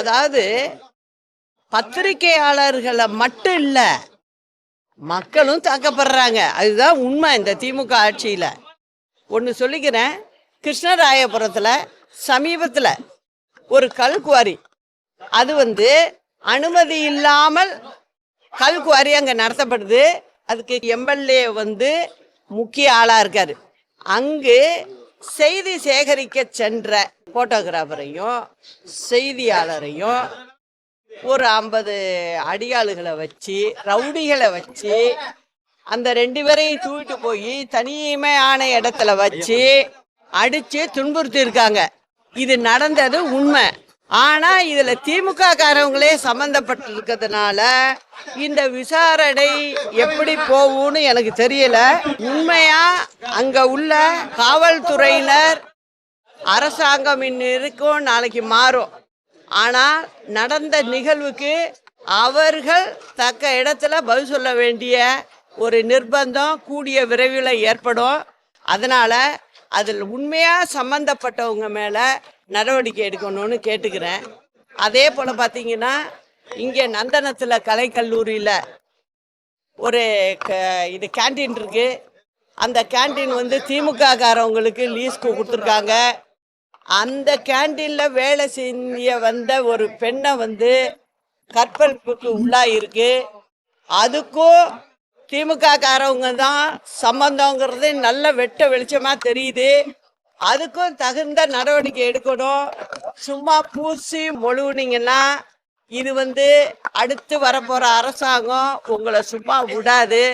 அதாவது பத்திரிகையாளர்களை மட்டும் இல்ல மக்களும் தாக்கப்படுறாங்க. அதுதான் உண்மை இந்த திமுக ஆட்சியில். ஒன்று சொல்லிக்கிறேன். கிருஷ்ணராயபுரத்தில் சமீபத்தில் ஒரு கல்குவாரி. அது வந்து அனுமதி இல்லாமல் கல்குவாரி அங்கே நடத்தப்படுது. அதுக்கு எம்எல்ஏ வந்து முக்கிய ஆளாக இருக்கார். அங்கு செய்தி சேகரிக்க சென்ற போட்டோகிராஃபரையும் செய்தியாளரையும் ஒரு ஐம்பது அடியாளுகளை வச்சு ரவுடிகளை வச்சு அந்த ரெண்டு பேரையும் தூக்கிட்டு போய் தனிமையான இடத்துல வச்சு அடிச்சு துன்புறுத்தி இருக்காங்க இது நடந்தது உண்மை. ஆனா இதுல திமுக காரவங்களே சம்பந்தப்பட்டிருக்கிறதுனால இந்த விசாரணை எப்படி போகும்னு எனக்கு தெரியல. உண்மையா அங்க உள்ள காவல்துறையினர் அரசாங்கம் இன்னும் இருக்கும் நாளைக்கு மாறும். ஆனால் நடந்த நிகழ்வுக்கு அவர்கள் தக்க இடத்துல பதில் சொல்ல வேண்டிய ஒரு நிர்பந்தம் கூடிய விரைவில் ஏற்படும். அதனால் அதில் உண்மையாக சம்மந்தப்பட்டவங்க மேலே நடவடிக்கை எடுக்கணும்னு கேட்டுக்கிறேன். அதே போல் பார்த்தீங்கன்னா இங்கே நந்தனத்தில் கலைக்கல்லூரியில் ஒரு க இது கேண்டீன் இருக்குது அந்த கேண்டீன் வந்து திமுக காரவங்களுக்கு லீஸ்க்கு கொடுத்துருக்காங்க. அந்த கேண்டீனில் வேலை செய்ய வந்த ஒரு பெண்ணை வந்து கற்பழிப்புக்கு உள்ளாயிருக்கு. அதுக்கும் திமுக காரவங்க தான் சம்பந்தங்கிறது நல்ல வெட்ட வெளிச்சமாக தெரியுது. அதுக்கும் தகுந்த நடவடிக்கை எடுக்கணும். சும்மா பூசி மொழுவுனீங்கன்னா இது வந்து அடுத்து வரப்போகிற அரசாங்கம் உங்களை சும்மா விடாது.